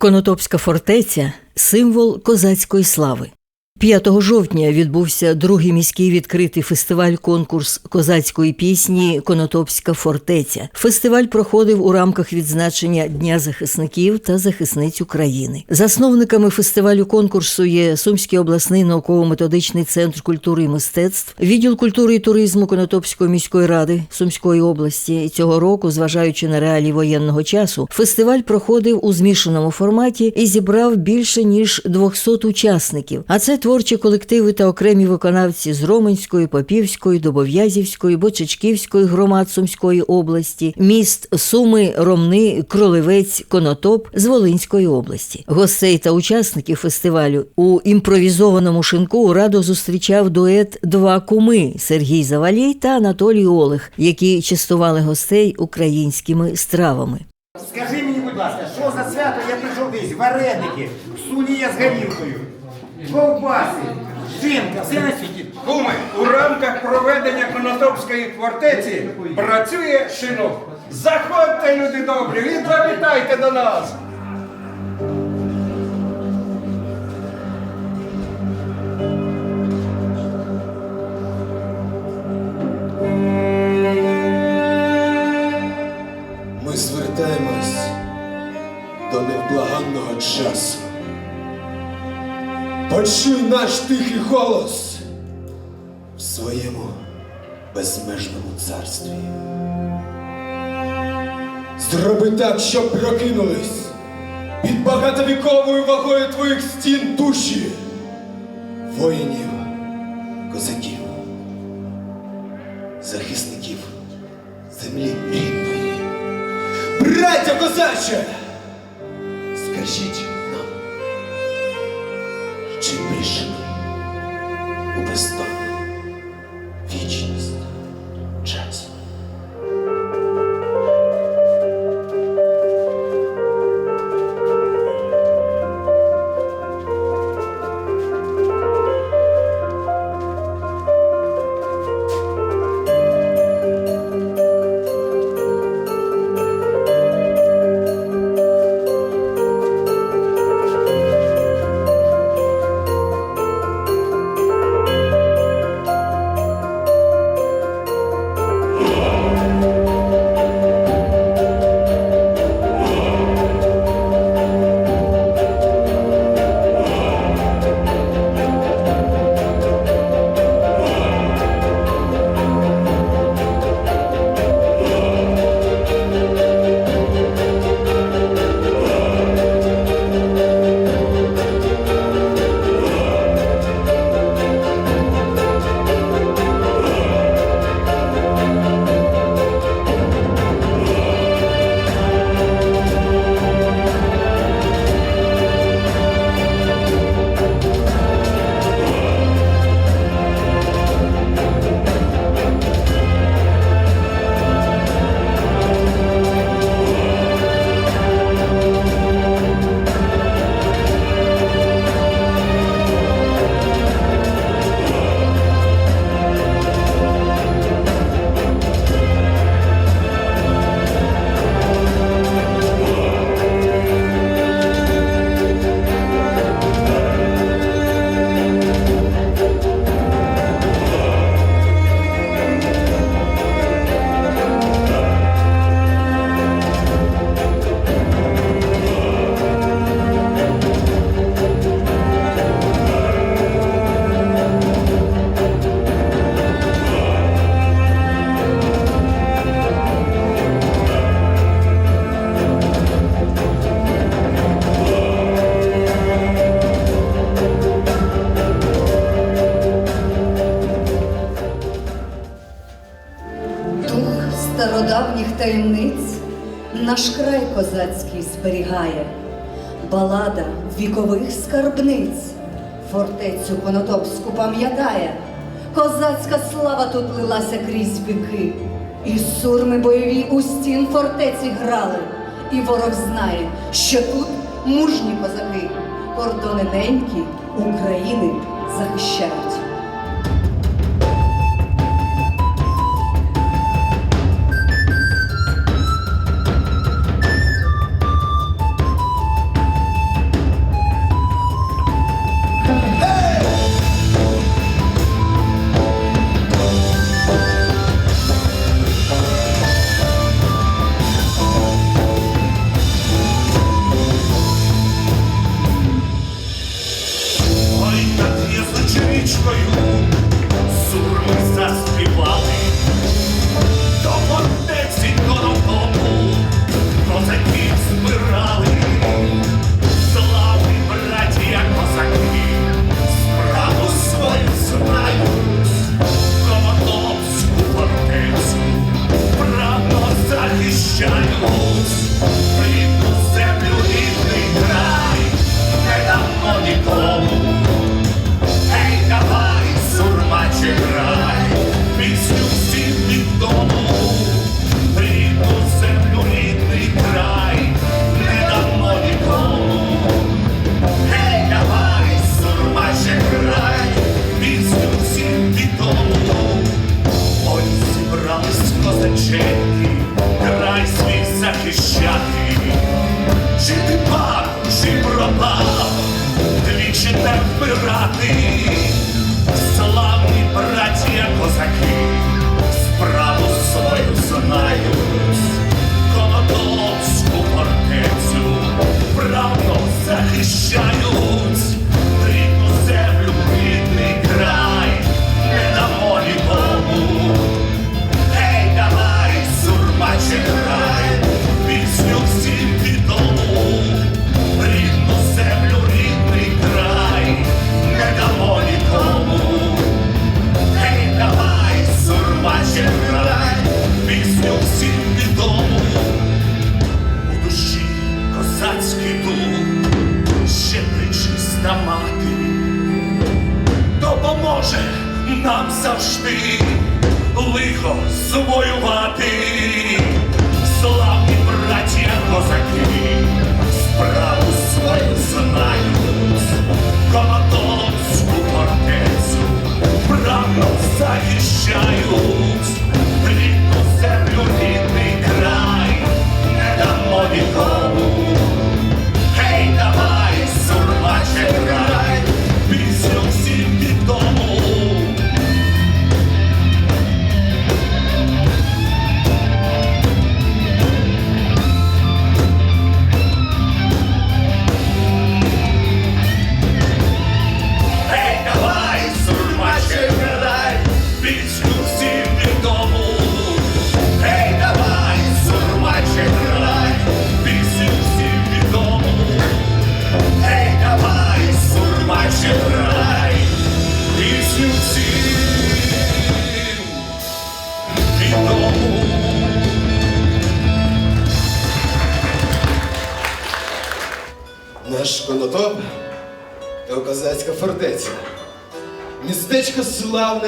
Конотопська фортеця символ козацької слави. 5 жовтня відбувся другий міський відкритий фестиваль-конкурс козацької пісні Конотопська фортеця. Фестиваль проходив у рамках відзначення Дня захисників та захисниць України. Засновниками фестивалю конкурсу є Сумський обласний науково-методичний центр культури і мистецтв, відділ культури і туризму Конотопської міської ради Сумської області. Цього року, зважаючи на реалії воєнного часу, фестиваль проходив у змішаному форматі і зібрав більше ніж 200 учасників. А це творчі колективи та окремі виконавці з Роменської, Попівської, Добов'язівської, Бочачківської громад Сумської області, міст Суми, Ромни, Кролевець, Конотоп з Волинської області. Гостей та учасників фестивалю у імпровізованому шинку радо зустрічав дует Два куми Сергій Завалій та Анатолій Олег, які частували гостей українськими стравами. Скажи мені, будь ласка, що за свято я прийшов десь? Вареники, сулія з горілкою, ковбаси, жінка, все на світі. Куми, у рамках проведення Конотопської фортеці працює шинок. Заходьте, люди добрі, і завітайте до нас. Почуй наш тихий голос в своєму безмежному царстві. Зроби так, щоб прокинулись під багатовіковою вагою твоїх стін душі, воїнів, козаків, захисників землі рідної. Браття козаче! Скажіть чи прийшли у бездонну таємниць наш край козацький зберігає, балада вікових скарбниць, фортецю Конотопську пам'ятає, козацька слава тут лилася крізь віки, і сурми бойові у стін фортеці грали, і ворог знає, що тут мужні козаки, кордони ненькі України захищають.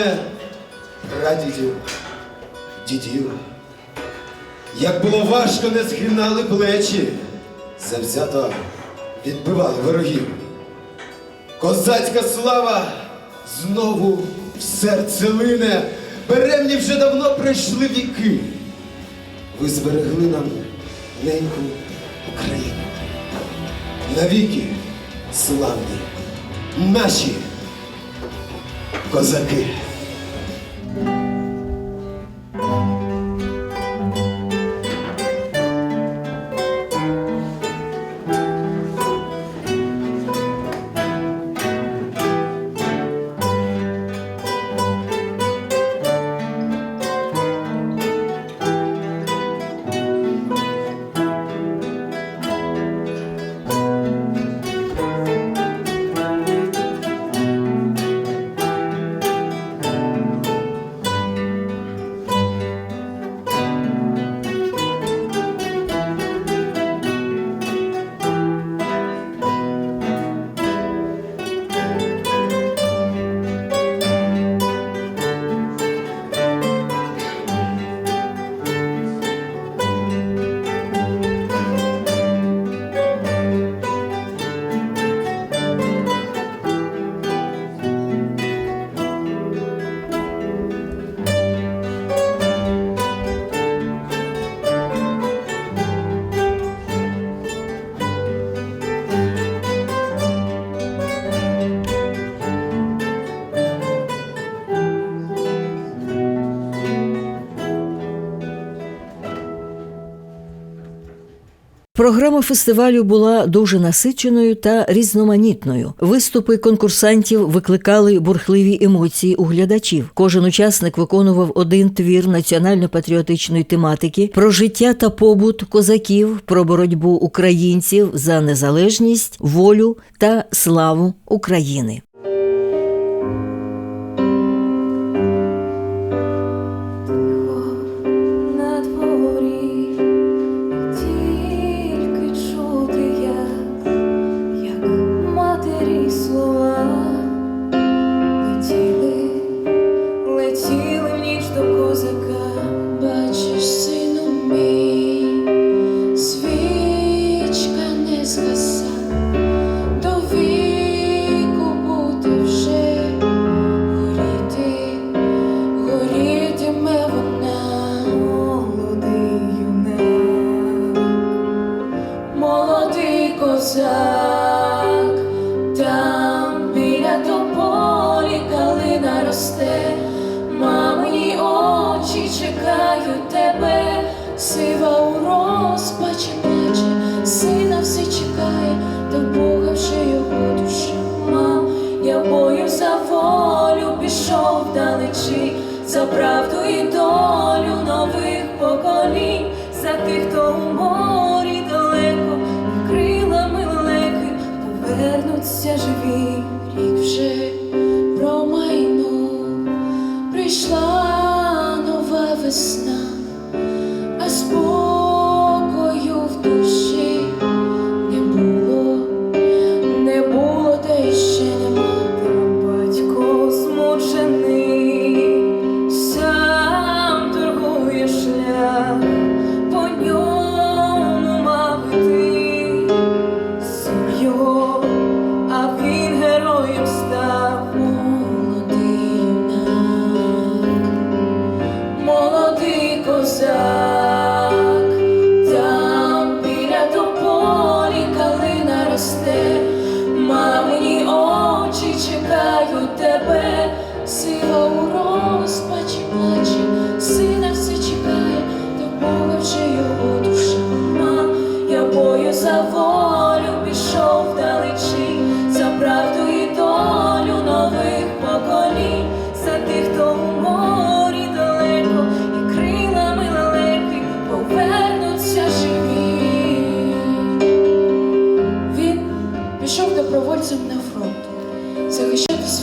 Славне прадідів, дідів. Як було важко, не згинали плечі, завзято відбивали ворогів. Козацька слава знову в серце лине, беремні вже давно пройшли віки. Ви зберегли нам неньку Україну навіки славні наші козаки. Thank you. Програма фестивалю була дуже насиченою та різноманітною. Виступи конкурсантів викликали бурхливі емоції у глядачів. Кожен учасник виконував один твір національно-патріотичної тематики про життя та побут козаків, про боротьбу українців за незалежність, волю та славу України.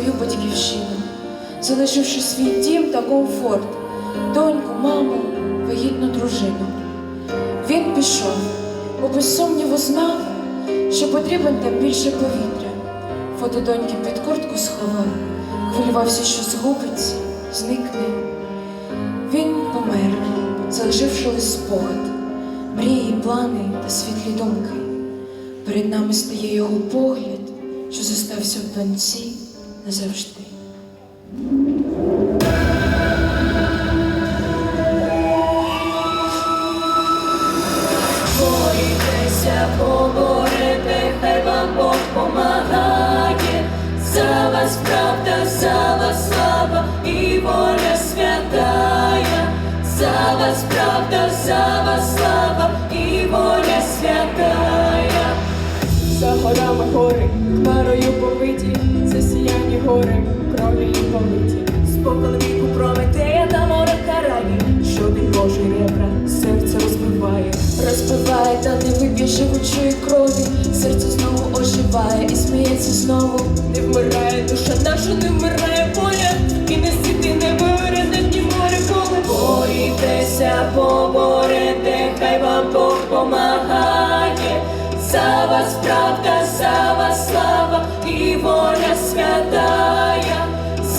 Свою батьківщину, залишивши свій дім та комфорт, доньку, маму, вагітну дружину. Він пішов, бо без сумніву знав, що потрібен там більше повітря. Фото доньки під куртку сховав, хвилювався, що згубиться, зникне. Він помер, залишивши лише спогад, мрії, плани та світлі думки. Перед нами стає його погляд, що зостався в доньці назавжди. Боїтеся, поборете, хай вам Бог помагає. За вас правда, за вас слава і воля святая. За вас правда, за вас слава і воля гори, хмарою повиті, засіяні гори, кров'ю политі. Спокон віку Прометея та море карає, що від Божий ребра серце розбиває, розбиває та не виб'є живучої крові, серце знову оживає і сміється знову. Не вмирає душа наша, не вмирає воля, і не сіти не вире на дні море поле. Борітеся, поборете, хай вам Бог помагає. За вас правда, слава.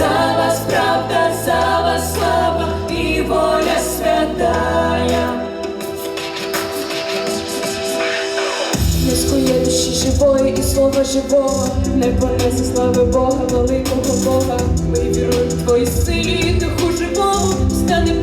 За вас правда, за вас слава і воля святая. Не скує душі живої і слова живого, не понесе слави Бога, великого Бога. Ми віруємо в твої силі духу живому. Встане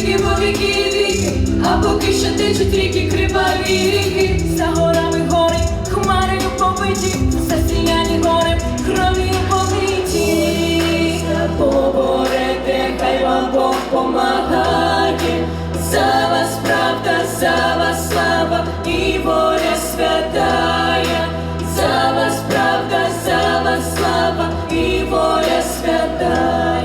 по віки віки, а поки що течуть ріки, криваві ріки, за горами гори, хмарою побиті, засіяні гори, кров'ю побиті. Поборете, хай вам Бог помагає, за вас правда, за вас слава і воля святая, за вас правда, за вас слава і воля святая.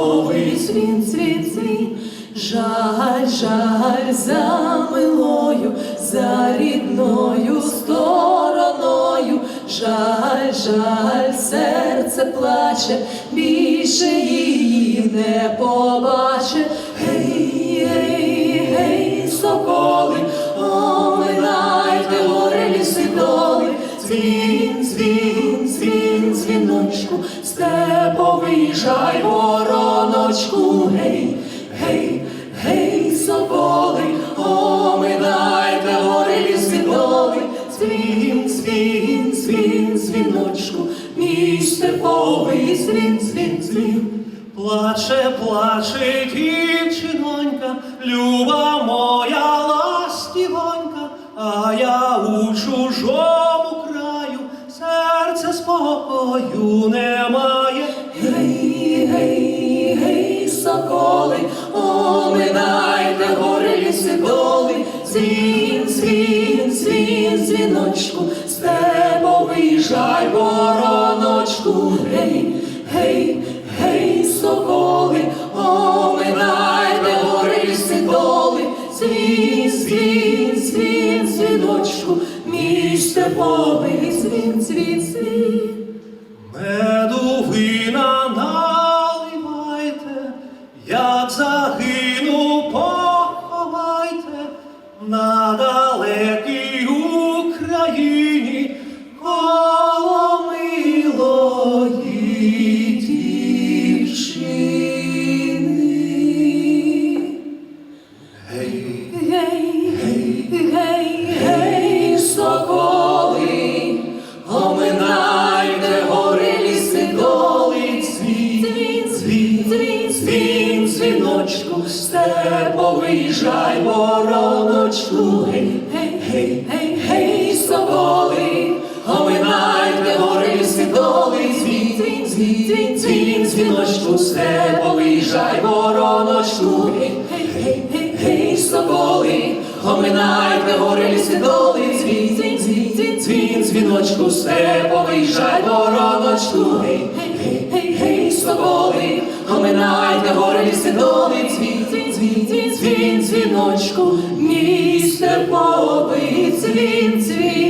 Степовий дзвін, дзвін, дзвін. Жаль, жаль за милою, за рідною стороною, жаль, жаль, серце плаче, більше її не побаче. Гей, соколи, оминайте гори ліси доли, дзвіночку, степовий жай, вороночку, гей, гей, гей, соколи, оминайте гори ліси доли, дзвін, дзвін, дзвін, дзвіночку, мій степовий дзвін, дзвін, дзвін. Плаче, плаче дівчинонька, люба моя ластівонька, а я у чужому спокою немає. Гей, гей, гей, соколи, оминайте гори ліси доли, дзвін, дзвін, дзвін, дзвіночку, степовий жай, вороночку, гей, мій світ, світ, дзвін, дзвіночку, степовий жай, вороночку, гей, гей, гей, гей, соколи, оминайте гори ліси доли, дзвін, дзвін, дзвін, дзвін, дзвіночку, містер дзвін, дзвін, дзвін.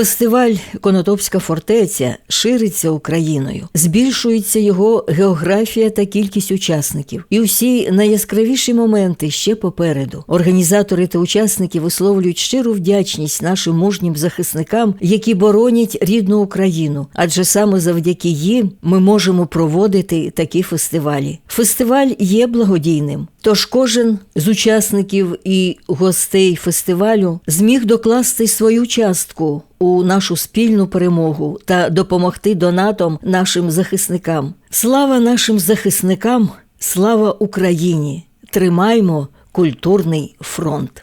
Фестиваль Конотопська фортеця шириться Україною, збільшується його географія та кількість учасників, і усі найяскравіші моменти ще попереду. Організатори та учасники висловлюють щиру вдячність нашим мужнім захисникам, які боронять рідну Україну, адже саме завдяки їм ми можемо проводити такі фестивалі. Фестиваль є благодійним. Тож кожен з учасників і гостей фестивалю зміг докласти свою частку у нашу спільну перемогу та допомогти донатом нашим захисникам. Слава нашим захисникам! Слава Україні! Тримаймо культурний фронт!